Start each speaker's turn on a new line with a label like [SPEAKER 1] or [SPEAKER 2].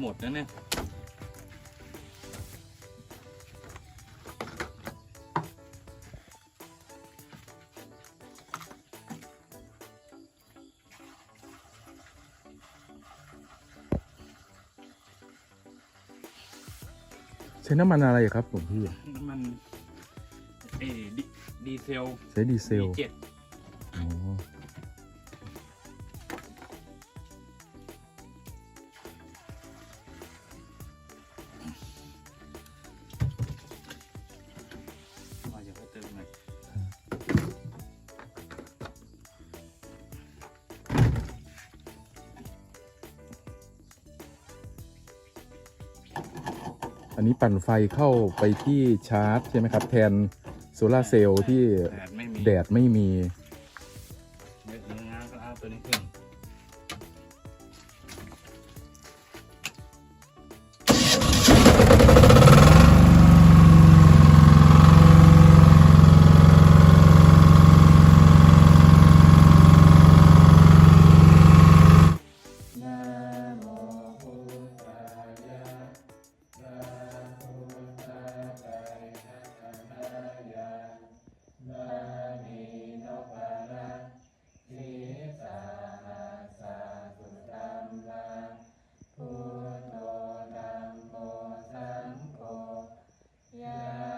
[SPEAKER 1] หมดนะเนี่ย
[SPEAKER 2] ใช้น้ำมันอะไรครับหลวงพี่
[SPEAKER 1] น้ำมันเออดิดีเซล
[SPEAKER 2] ใช้ดีเซลเ
[SPEAKER 1] จ็ด
[SPEAKER 2] อันนี้ปั่นไฟเข้าไปที่ชาร์จใช่ไหมครับ แทนโซลาเซลล์ที่แ
[SPEAKER 1] ดดไม่มี แด
[SPEAKER 2] ดไม่มี
[SPEAKER 1] เยอะนก็เอาตัวนี้ขึ้น
[SPEAKER 3] Yeah.